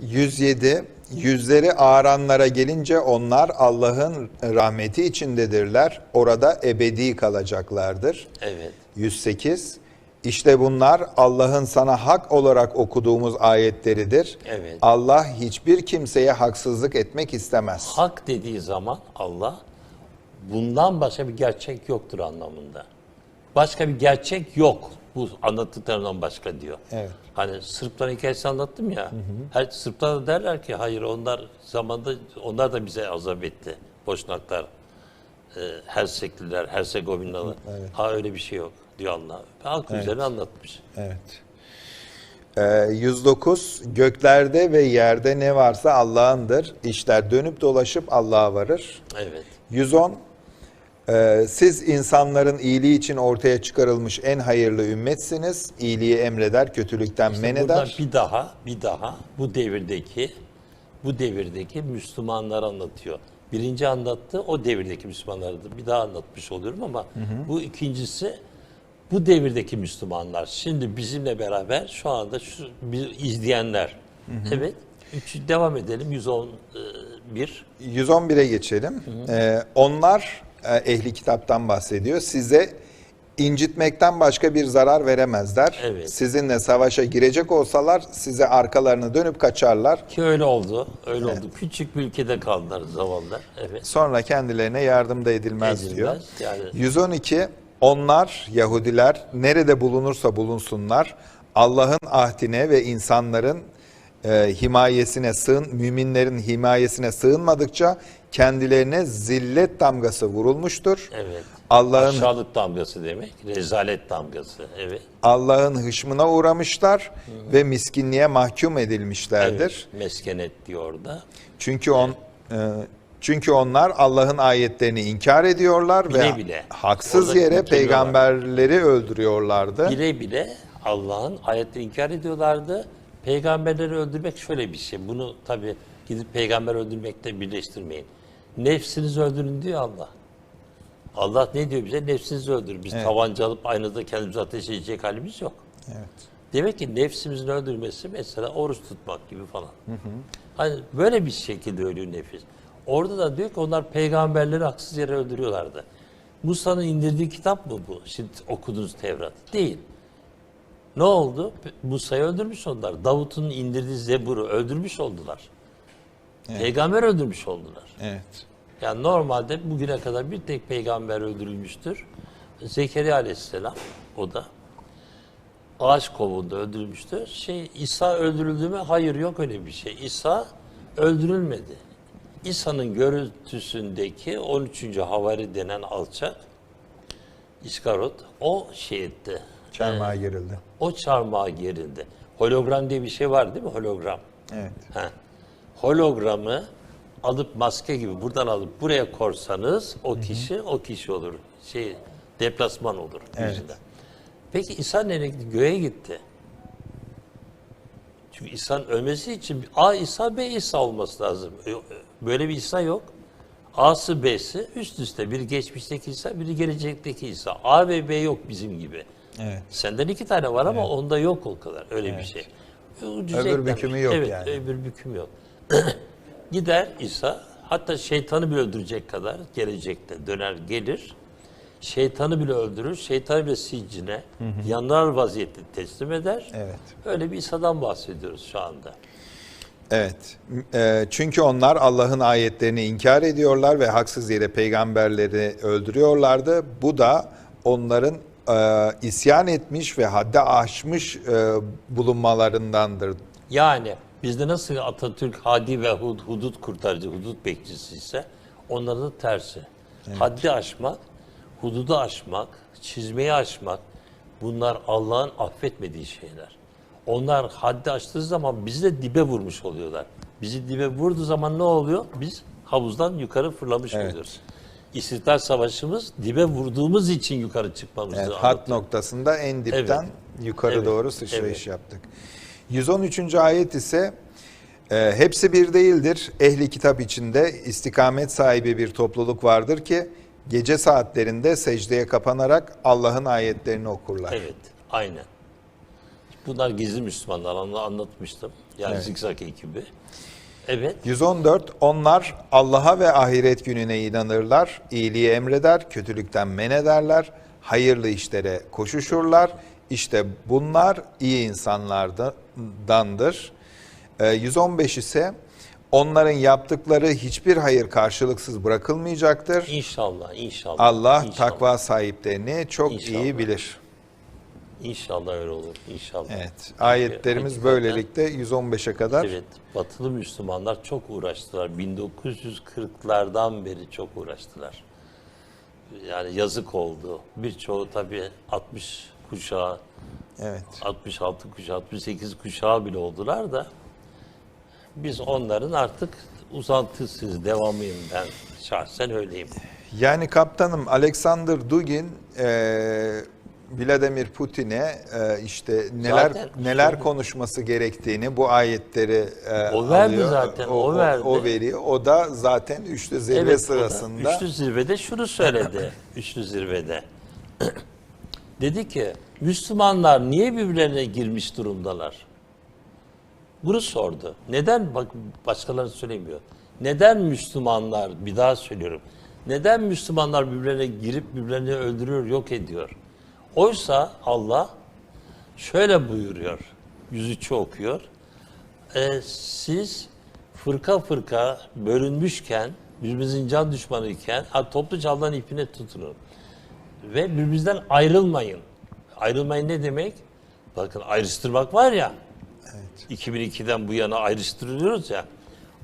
107 Yüzleri ağaranlara gelince onlar Allah'ın rahmeti içindedirler. Orada ebedi kalacaklardır. Evet. 108 İşte bunlar Allah'ın sana hak olarak okuduğumuz ayetleridir. Evet. Allah hiçbir kimseye haksızlık etmek istemez. Hak dediği zaman Allah bundan başka bir gerçek yoktur anlamında. Başka bir gerçek yok. Bu anlattıklarından başka diyor. Evet. Hani Sırpların hikayesini anlattım ya. Her Sırplar da derler ki hayır onlar zamanda onlar da bize azap etti. Boşnaklar, e, Hersekliler, Hersegovinalı. Ha öyle bir şey yok diyor Allah. Halk üzerine anlatmış. Evet. Ee, 109 Göklerde ve yerde ne varsa Allah'ındır. İşler dönüp dolaşıp Allah'a varır. Evet. 110 Ee, Siz insanların iyiliği için ortaya çıkarılmış en hayırlı ümmetsiniz. İyiliği emreder, kötülükten men Burada eder. bir daha, bir daha bu devirdeki bu devirdeki Müslümanlar anlatıyor. Birinci anlattı o devirdeki Müslümanlardı. Bir daha anlatmış oluyorum ama bu ikincisi bu devirdeki Müslümanlar. Şimdi bizimle beraber şu anda şu bir izleyenler. Evet. Üç, devam edelim. 111. 111'e geçelim. Ee, onlar ehli kitaptan bahsediyor. Size incitmekten başka bir zarar veremezler. Evet. Sizinle savaşa girecek olsalar size arkalarını dönüp kaçarlar. Ki öyle oldu. Öyle oldu. Küçük bir ülkede kaldılar zavallılar. Evet. Sonra kendilerine yardım da edilmez, Edilmez. diyor. Yani 112 onlar Yahudiler nerede bulunursa bulunsunlar Allah'ın ahdine ve insanların e, himayesine sığın müminlerin himayesine sığınmadıkça kendilerine zillet damgası vurulmuştur. evet. Allah'ın Aşağılık damgası demek. Rezalet damgası. Evet. Allah'ın hışmına uğramışlar ve miskinliğe mahkum edilmişlerdir. Evet, meskenet diyor orada. Çünkü on e, çünkü onlar Allah'ın ayetlerini inkar ediyorlar ve Bile bile. haksız Orada yere peygamberleri öldürüyorlardı. Bile bile Allah'ın ayetleri inkar ediyorlardı. Peygamberleri öldürmek şöyle bir şey. Bunu tabii gidip peygamber öldürmekle birleştirmeyin. Nefsinizi öldürün diyor Allah. Allah ne diyor bize? Nefsinizi öldürün. Biz tabanca alıp aynada kendimizi ateş edecek halimiz yok. Evet. Demek ki nefsimizin öldürmesi mesela oruç tutmak gibi falan. Hani böyle bir şekilde ölüyor nefis. Orada da diyor ki onlar peygamberleri haksız yere öldürüyorlardı. Musa'nın indirdiği kitap mı bu? Şimdi okuduğunuz Tevrat. Değil. Ne oldu? Musa'yı öldürmüş oldular. Davut'un indirdiği Zebur'u öldürmüş oldular. Peygamber öldürmüş oldular. Evet. Yani normalde bugüne kadar bir tek peygamber öldürülmüştür. Zekeriya aleyhisselam o da ağaç kovuğunda öldürülmüştür. Şey İsa öldürüldü mü? Hayır yok öyle bir şey. İsa öldürülmedi. İsa'nın görüntüsündeki 13. havari denen alçak İskarot o şey etti. Çarmıha gerildi. O çarmıha gerildi. Hologram diye bir şey var değil mi? Hologram. Evet. Heh. Hologramı alıp maske gibi buradan alıp buraya korsanız o kişi o kişi olur. Şey deplasman olur Evet. yüzünden. Peki İsa nereye gitti? Göğe gitti. Çünkü İsa'nın ölmesi için A İsa B İsa olması lazım. Böyle bir İsa yok. A'sı B'si üst üste. Biri geçmişteki İsa, biri gelecekteki İsa. A ve B yok bizim gibi. Evet. Senden iki tane var ama onda yok o kadar. Öyle bir şey. Öbür bükümü yok evet, yani. öbür büküm yok. Gider İsa, hatta şeytanı bile öldürecek kadar gelecekte döner gelir. Şeytanı bile öldürür, şeytanı bile siccine, yanar vaziyette teslim eder. Evet. Öyle bir İsa'dan bahsediyoruz şu anda. Evet. E, çünkü onlar Allah'ın ayetlerini inkar ediyorlar ve haksız yere peygamberleri öldürüyorlardı. Bu da onların e, isyan etmiş ve haddi aşmış e, bulunmalarındandır. Yani bizde nasıl Atatürk hadi ve hud, hudut kurtarıcı, hudut bekçisi ise onların da tersi. Haddi aşmak, hududu aşmak, çizmeyi aşmak bunlar Allah'ın affetmediği şeyler. Onlar haddi aştığı zaman bizi de dibe vurmuş oluyorlar. Bizi dibe vurduğu zaman ne oluyor? Biz havuzdan yukarı fırlamış Evet. oluyoruz. İstiklal Savaşımız dibe vurduğumuz için yukarı çıkmamızı Evet, anlatıyor. hat noktasında en dipten yukarı Evet. doğru sıçrayış Evet. yaptık. 113. ayet ise e, hepsi bir değildir. Ehli kitap içinde istikamet sahibi bir topluluk vardır ki gece saatlerinde secdeye kapanarak Allah'ın ayetlerini okurlar. Evet, aynen. Bunlar gizli Müslümanlar anla- anlatmıştım. Yani Evet. zikzak ekibi. Evet. 114 onlar Allah'a ve ahiret gününe inanırlar, iyiliği emreder, kötülükten men ederler, hayırlı işlere koşuşurlar. İşte bunlar iyi insanlardandır. Ee, 115 ise onların yaptıkları hiçbir hayır karşılıksız bırakılmayacaktır. İnşallah, inşallah. Allah inşallah, takva sahiplerini çok İnşallah. iyi bilir. İnşallah öyle olur. İnşallah. Evet. Ayetlerimiz Hakikaten- böylelikle 115'e kadar. Evet, batılı Müslümanlar çok uğraştılar. 1940'lardan beri çok uğraştılar. Yani yazık oldu. Birçoğu tabii 60 kuşağı, Evet. 66 kuşağı, 68 kuşağı bile oldular da biz onların artık uzantısız devamıyım ben. Şahsen öyleyim. Yani kaptanım Alexander Dugin e, Vladimir Putin'e e, işte neler Zaten- neler konuşması gerektiğini bu ayetleri e, O verdi alıyor. zaten, o verdi. O, veriyor. O da zaten üçlü zirve Evet, o da sırasında Üçlü zirvede şunu söyledi. üçlü zirvede. Dedi ki Müslümanlar niye birbirlerine girmiş durumdalar? Bunu sordu. Neden bak başkaları söylemiyor. Neden Müslümanlar bir daha söylüyorum. Neden Müslümanlar birbirlerine girip birbirlerini öldürüyor, yok ediyor? Oysa Allah şöyle buyuruyor. 103'ü okuyor. E, siz fırka fırka bölünmüşken, birbirinizin can düşmanı iken ha, topluca Allah'ın ipine tutunun. Ve birbirinizden ayrılmayın. Ayrılmayın ne demek? Bakın ayrıştırmak var ya. 2002'den bu yana ayrıştırılıyoruz ya.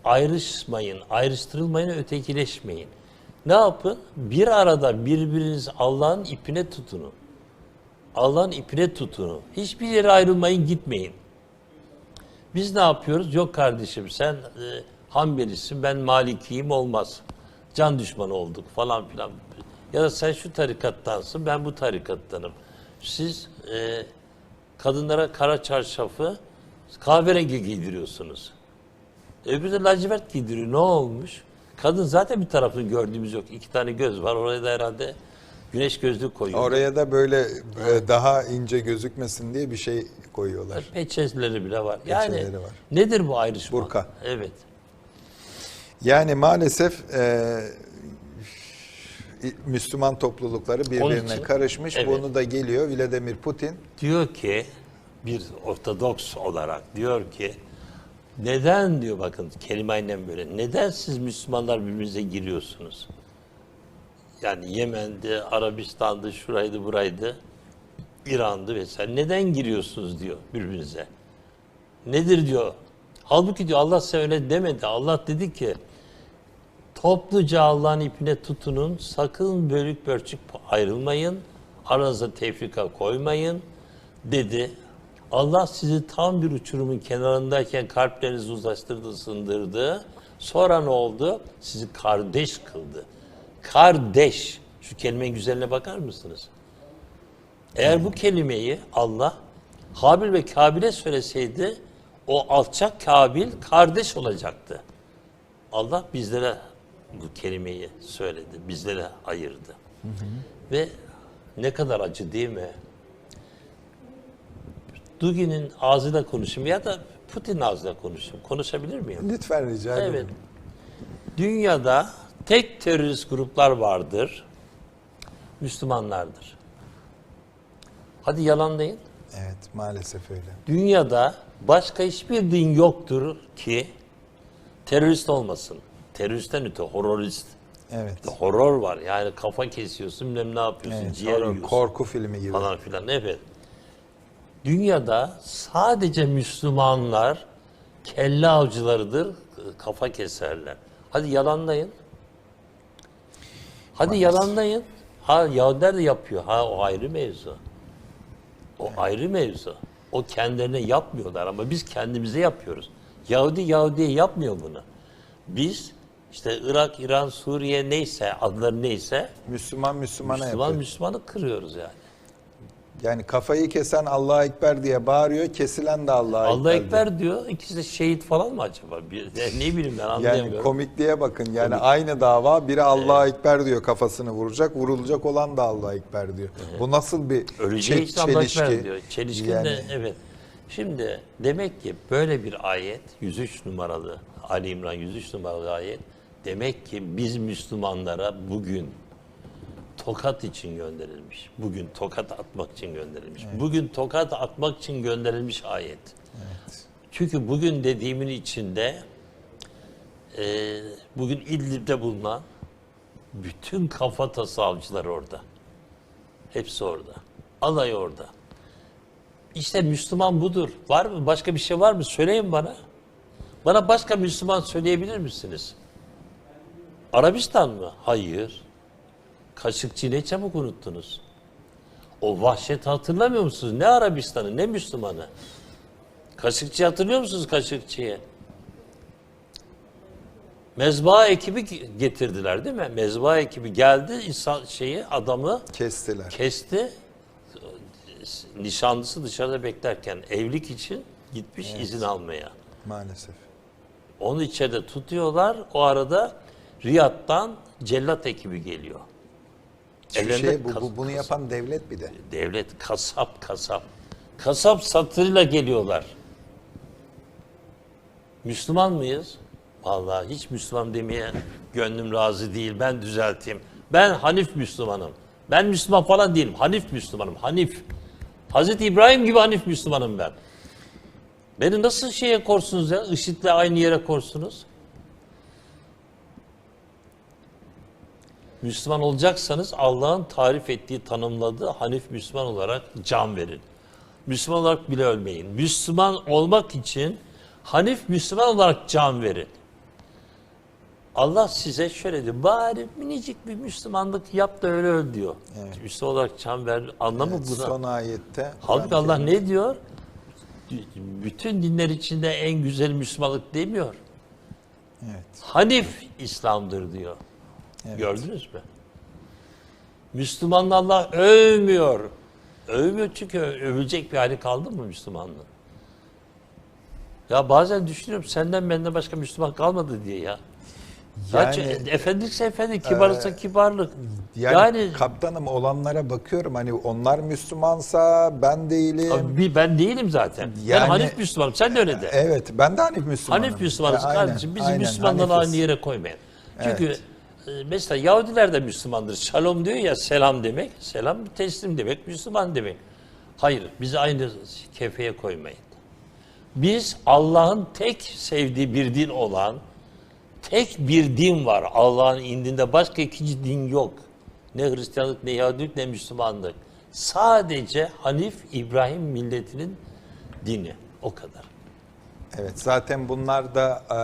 Ayrışmayın, ayrıştırılmayın, ötekileşmeyin. Ne yapın? Bir arada birbiriniz Allah'ın ipine tutunun. Allah'ın ipine tutunun. Hiçbir yere ayrılmayın, gitmeyin. Biz ne yapıyoruz? Yok kardeşim sen e, Hanbelisin, ben Malikiyim olmaz. Can düşmanı olduk falan filan. Ya da sen şu tarikattansın, ben bu tarikattanım. Siz e, kadınlara kara çarşafı kahverengi giydiriyorsunuz. Öbürü de lacivert giydiriyor. Ne olmuş? Kadın zaten bir tarafını gördüğümüz yok. İki tane göz var. Oraya da herhalde güneş gözlüğü koyuyor. oraya da böyle e, daha ince gözükmesin diye bir şey koyuyorlar. Peçezeleri bile var. Yani var. nedir bu ayrışma? Burka. Evet. Yani maalesef e, Müslüman toplulukları birbirine için- karışmış. Evet. Bunu da geliyor Vladimir Putin. Diyor ki bir Ortodoks olarak diyor ki neden diyor bakın kelimeyle böyle neden siz Müslümanlar birbirinize giriyorsunuz? Yani Yemen'de, Arabistan'dı, şuraydı, buraydı, İran'dı vesaire. Neden giriyorsunuz diyor birbirinize. Nedir diyor. Halbuki diyor Allah size öyle demedi. Allah dedi ki topluca Allah'ın ipine tutunun. Sakın bölük pörçük ayrılmayın. Aranıza tefrika koymayın dedi. Allah sizi tam bir uçurumun kenarındayken kalplerinizi uzlaştırdı, sındırdı. Sonra ne oldu? Sizi kardeş kıldı. Kardeş. Şu kelimenin güzelliğine bakar mısınız? Eğer bu kelimeyi Allah Habil ve Kabil'e söyleseydi o alçak Kabil kardeş olacaktı. Allah bizlere bu kelimeyi söyledi, bizlere ayırdı. Ve ne kadar acı değil mi? Dugin'in ağzıyla konuşayım ya da Putin ağzıyla konuşayım. Konuşabilir miyim? Lütfen rica ederim. Evet. Dünyada tek terörist gruplar vardır. Müslümanlardır. Hadi yalanlayın. Evet maalesef öyle. Dünyada başka hiçbir din yoktur ki terörist olmasın. Teröristten öte hororist. Evet. Horor var. Yani kafa kesiyorsun, bilmem ne yapıyorsun, evet. ciğer Horror, yiyorsun korku filmi gibi. falan filan. Evet. Dünyada sadece Müslümanlar kelle avcılarıdır, kafa keserler. Hadi yalanlayın. Hadi yalanlayın. Ha Yahudiler de yapıyor. Ha o ayrı mevzu. O ayrı mevzu. O kendilerine yapmıyorlar ama biz kendimize yapıyoruz. Yahudi Yahudi'ye yapmıyor bunu. Biz işte Irak, İran, Suriye neyse adları neyse Müslüman Müslümana Müslüman yapıyor. Müslümanı kırıyoruz yani. Yani kafayı kesen Allahu Ekber diye bağırıyor, kesilen de Allahu Allah Ekber. Ekber diyor. İkisi de şehit falan mı acaba? Bir, ne bileyim ben Yani anlayamıyorum. komikliğe bakın. Yani aynı dava biri Allahu Ekber diyor kafasını vuracak, vurulacak olan da Allahu Ekber diyor. Bu nasıl bir Öleceği çe- çelişki? Diyor. Çelişki Yani de evet. Şimdi demek ki böyle bir ayet 103 numaralı Ali İmran 103 numaralı ayet demek ki biz Müslümanlara bugün tokat için gönderilmiş. Bugün tokat atmak için gönderilmiş. Bugün tokat atmak için gönderilmiş ayet. Çünkü bugün dediğimin içinde e, bugün İdlib'de bulunan bütün kafatası avcılar orada. Hepsi orada. Alay orada. İşte Müslüman budur. Var mı? Başka bir şey var mı? Söyleyin bana. Bana başka Müslüman söyleyebilir misiniz? Arabistan mı? Hayır. Kaşıkçı ne çabuk unuttunuz. O vahşeti hatırlamıyor musunuz? Ne Arabistan'ı ne Müslümanı? Kaşıkçı hatırlıyor musunuz Kaşıkçı'yı? Mezba ekibi getirdiler değil mi? Mezba ekibi geldi insan şeyi adamı Kestiler. kesti. Nişanlısı dışarıda beklerken evlilik için gitmiş izin almaya. Maalesef. Onu içeride tutuyorlar. O arada Riyad'dan cellat ekibi geliyor. Şu Ellerinde şey, bu, kas- bu- bunu yapan devlet bir de. Devlet kasap kasap. Kasap satırıyla geliyorlar. Müslüman mıyız? Vallahi hiç Müslüman demeye gönlüm razı değil. Ben düzelteyim. Ben Hanif Müslümanım. Ben Müslüman falan değilim. Hanif Müslümanım. Hanif. Hazreti İbrahim gibi Hanif Müslümanım ben. Beni nasıl şeye korsunuz ya? IŞİD'le aynı yere korsunuz. Müslüman olacaksanız Allah'ın tarif ettiği, tanımladığı Hanif Müslüman olarak can verin. Müslüman olarak bile ölmeyin. Müslüman olmak için Hanif Müslüman olarak can verin. Allah size şöyle diyor, bari minicik bir Müslümanlık yap da öyle öl diyor. Müslüman olarak can ver, anlamı Evet, buna. son ayette. Halbuki Allah ne diyor? Bütün dinler içinde en güzel Müslümanlık demiyor. Evet. Hanif İslam'dır diyor. Evet. Gördünüz mü? Müslümanla Allah övmüyor. Övmüyor çünkü övülecek bir hali kaldı mı Müslümanlığın? Ya bazen düşünüyorum senden benden başka Müslüman kalmadı diye ya. Yani, Yani, efendilikse efendi, kibarlıksa kibarlık. yani, Yani, kaptanım olanlara bakıyorum hani onlar Müslümansa ben değilim. Abi ben değilim zaten. ben Yani- Hanif Müslümanım. Sen de öyle de. Evet ben de Hanif Müslümanım. Hanif Müslümanız E, kardeşim. Bizi aynen, aynı yere koymayın. Çünkü Evet. E, mesela Yahudiler de Müslümandır. Şalom diyor ya selam demek. Selam teslim demek, Müslüman demek. Hayır, bizi aynı kefeye koymayın. Biz Allah'ın tek sevdiği bir din olan tek bir din var. Allah'ın indinde başka ikinci din yok. Ne Hristiyanlık, ne Yahudilik, ne Müslümanlık. Sadece Hanif İbrahim milletinin dini. O kadar. Evet zaten bunlar da e,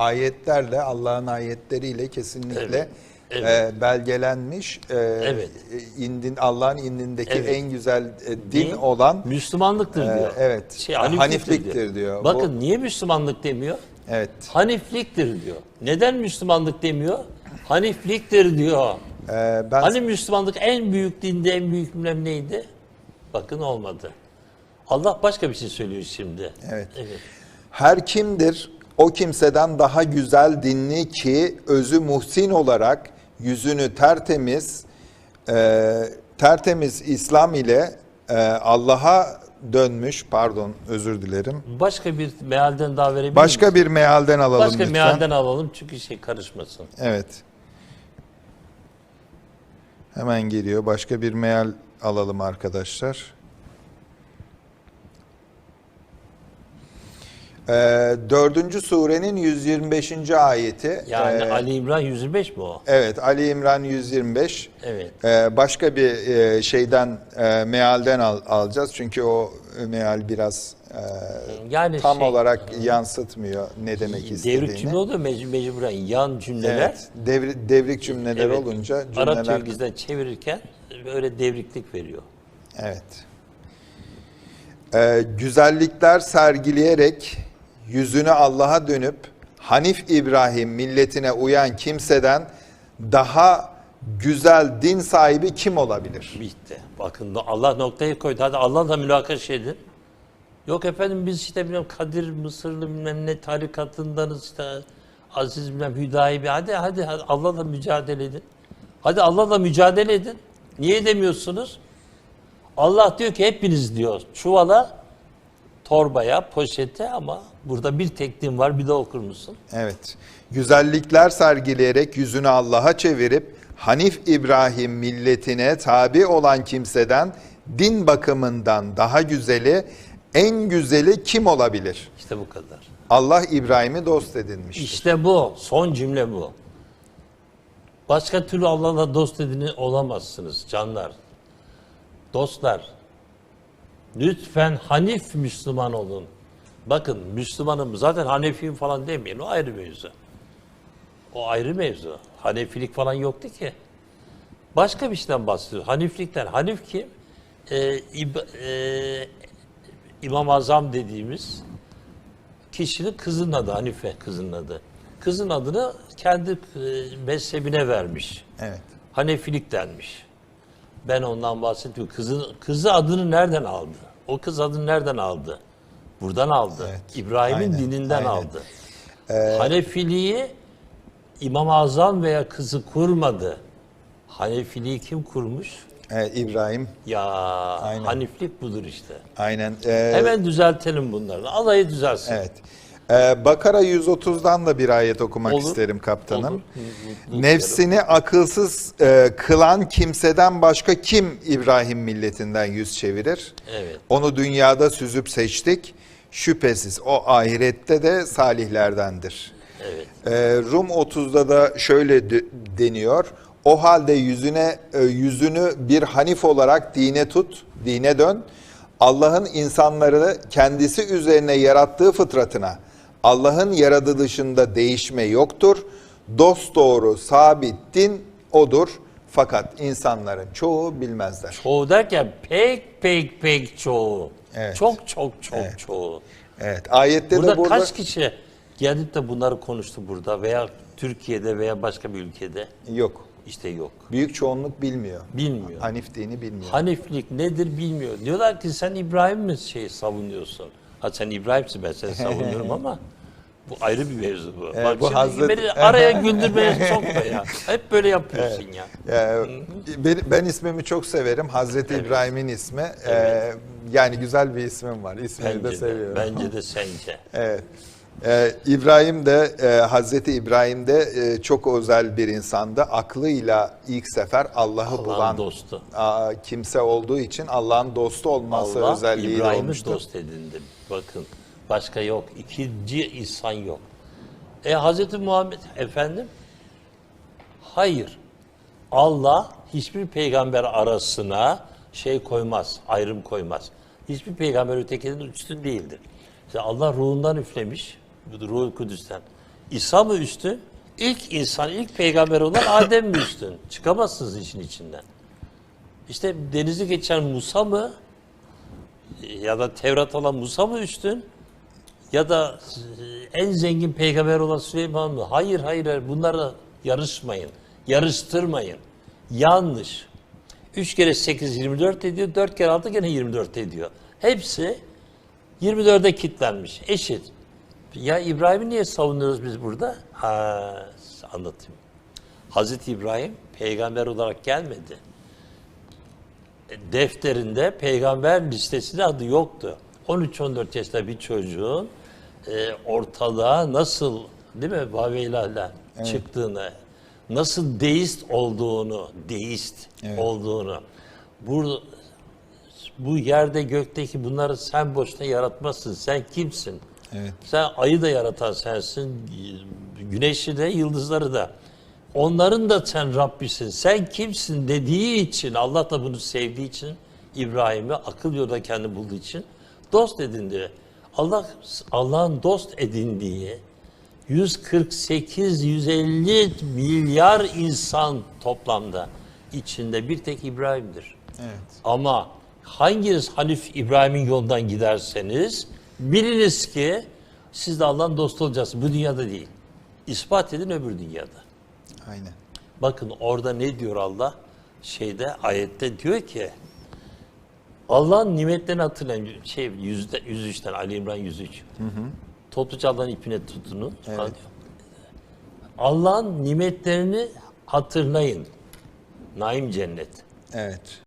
ayetlerle Allah'ın ayetleriyle kesinlikle Evet, e, belgelenmiş. E, Evet. indin Allah'ın indindeki Evet. en güzel e, din, Din, olan Müslümanlıktır Ee, diyor. evet. Şey, Hanifliktir diyor. Bakın Bu- niye Müslümanlık demiyor? evet. Hanifliktir diyor. Neden Müslümanlık demiyor? Hanifliktir diyor. e, ben Hani Müslümanlık en büyük dinde en büyük bilmem neydi? Bakın olmadı. Allah başka bir şey söylüyor şimdi. Evet. evet. Her kimdir o kimseden daha güzel dinli ki özü muhsin olarak yüzünü tertemiz e, tertemiz İslam ile e, Allah'a dönmüş pardon özür dilerim. Başka bir mealden daha verebilir Başka bir mealden alalım Başka lütfen. mealden alalım çünkü şey karışmasın. Evet. Hemen geliyor. Başka bir meal alalım arkadaşlar. Ee, dördüncü surenin 125. ayeti. Yani Ee, Ali İmran 125 mi o? Evet, Ali İmran 125. Evet. Ee, başka bir e, şeyden, e, mealden al- alacağız. Çünkü o meal biraz e, Yani tam şey, olarak yansıtmıyor ne demek istediğini. Devrik cümle oluyor mec- mecburen yan cümleler. Evet, devri- devrik cümleler Evet, olunca Arap cümleler çevirgisinden çevirirken böyle devriklik veriyor. Evet. Ee, güzellikler sergileyerek yüzünü Allah'a dönüp Hanif İbrahim milletine uyan kimseden daha güzel din sahibi kim olabilir? Bitti. Bakın Allah noktayı koydu. Hadi Allah'la münakaşa edin. Yok efendim biz işte bilmem Kadir Mısırlı bilmem ne tarikatındanız işte Aziz bilmem Hüdayi bir hadi hadi, hadi Allah'la mücadele edin. Hadi Allah'la mücadele edin. Niye edemiyorsunuz? Allah diyor ki hepiniz diyor çuvala torbaya, poşete ama burada bir tekniğim var bir de okur musun? Evet. Güzellikler sergileyerek yüzünü Allah'a çevirip Hanif İbrahim milletine tabi olan kimseden din bakımından daha güzeli, en güzeli kim olabilir? İşte bu kadar. Allah İbrahim'i dost edinmiştir. İşte bu. Son cümle bu. Başka türlü Allah'la dost edini olamazsınız canlar. Dostlar, lütfen Hanif Müslüman olun. Bakın Müslümanım zaten Hanefiyim falan demeyin. O ayrı mevzu. O ayrı mevzu. Hanefilik falan yoktu ki. Başka bir şeyden bahsediyor. Haniflikten. Hanif kim? Ee, İb- ee, İmam Azam dediğimiz kişinin kızın adı Hanife kızın adı. Kızın adını kendi e, mezhebine vermiş. Evet. Hanefilik denmiş. Ben ondan bahsediyorum. Kızın, kızı adını nereden aldı? O kız adını nereden aldı? Buradan aldı. Evet. İbrahim'in Aynen, dininden aynen. aldı. Hanefiliği İmam Azam veya kızı kurmadı. Hanefiliği kim kurmuş? Evet, İbrahim Ya Aynen. Haniflik budur işte. aynen. Ee, Hemen düzeltelim bunları. Alayı düzelsin. Evet. Ee, Bakara 130'dan da bir ayet okumak Olur. isterim kaptanım. Olur. Nefsini akılsız e, kılan kimseden başka kim İbrahim milletinden yüz çevirir? Evet. Onu dünyada süzüp seçtik. Şüphesiz o ahirette de salihlerdendir. Evet. Ee, Rum 30'da da şöyle de- deniyor. O halde yüzüne e, yüzünü bir hanif olarak dine tut, dine dön. Allah'ın insanları kendisi üzerine yarattığı fıtratına, Allah'ın yaratılışında değişme yoktur. Dost doğru sabit din odur. Fakat insanların çoğu bilmezler. Çoğu derken pek pek pek çoğu. Evet. Çok çok çok Evet. çoğu. Evet, ayette Burada, de burada kaç kişi gelip de bunları konuştu burada veya Türkiye'de veya başka bir ülkede? yok. İşte yok. Büyük çoğunluk bilmiyor. Bilmiyor. Hanif dini bilmiyor. Haniflik nedir bilmiyor. Diyorlar ki sen İbrahim mi şey savunuyorsun? Ha sen İbrahim'sin ben seni savunuyorum ama bu ayrı bir mevzu bu. Evet, Bak bu şimdi Hazreti- beni araya güldürmeye sokma ya. Hep böyle yapıyorsun ya. Ee, ben, ben ismimi çok severim. Hazreti İbrahim'in ismi. Ee, yani güzel bir ismim var. İsmini de Bence de, seviyorum. bence de sence. Evet. Ee, İbrahim de e, Hazreti İbrahim de e, çok özel bir insandı. Aklıyla ilk sefer Allah'ı Allah'ın bulan dostu. aa, kimse olduğu için Allah'ın dostu olması Allah özelliği de İbrahim'i olmuştur. dost edindi. Bakın başka yok. İkinci insan yok. E Hazreti Muhammed efendim? Hayır. Allah hiçbir peygamber arasına şey koymaz, ayrım koymaz. Hiçbir peygamber ötekinin üstün değildir. İşte Allah ruhundan üflemiş, ruhul kudüsten. İsa mı üstün? İlk insan, ilk peygamber olan Adem mi üstün? Çıkamazsınız işin içinden. İşte denizi geçen Musa mı? Ya da Tevrat olan Musa mı üstün? Ya da e, en zengin peygamber olan Süleyman mı? Hayır hayır hayır bunlara yarışmayın. Yarıştırmayın. Yanlış. 3 kere 8 24 ediyor. 4 kere 6 gene 24 ediyor. Hepsi 24'e kilitlenmiş. Eşit. Ya İbrahim'i niye savunuyoruz biz burada? Ha, anlatayım. Hazreti İbrahim peygamber olarak gelmedi defterinde peygamber listesinde adı yoktu. 13-14 yaşında bir çocuğun e, ortalığa nasıl değil mi Vaveylerle çıktığını, nasıl deist olduğunu, deist olduğunu, bu, bu yerde gökteki bunları sen boşuna yaratmazsın. Sen kimsin? Evet. Sen ayı da yaratan sensin, güneşi de, yıldızları da. Onların da sen Rabbisin. Sen kimsin dediği için, Allah da bunu sevdiği için İbrahim'i akıl yolda kendi bulduğu için dost edindi. Allah Allah'ın dost edindiği 148-150 milyar insan toplamda içinde bir tek İbrahim'dir. Evet. Ama hanginiz Hanif İbrahim'in yolundan giderseniz biliniz ki siz de Allah'ın dostu olacaksınız. Bu dünyada değil. İspat edin öbür dünyada. Aynen. Bakın orada ne diyor Allah? Şeyde ayette diyor ki Allah'ın nimetlerini hatırlayın. Şey yüzde 103'ten Ali İmran 103. Topluca Allah'ın ipine tutunun. Evet. Allah'ın nimetlerini hatırlayın. Naim cennet. Evet.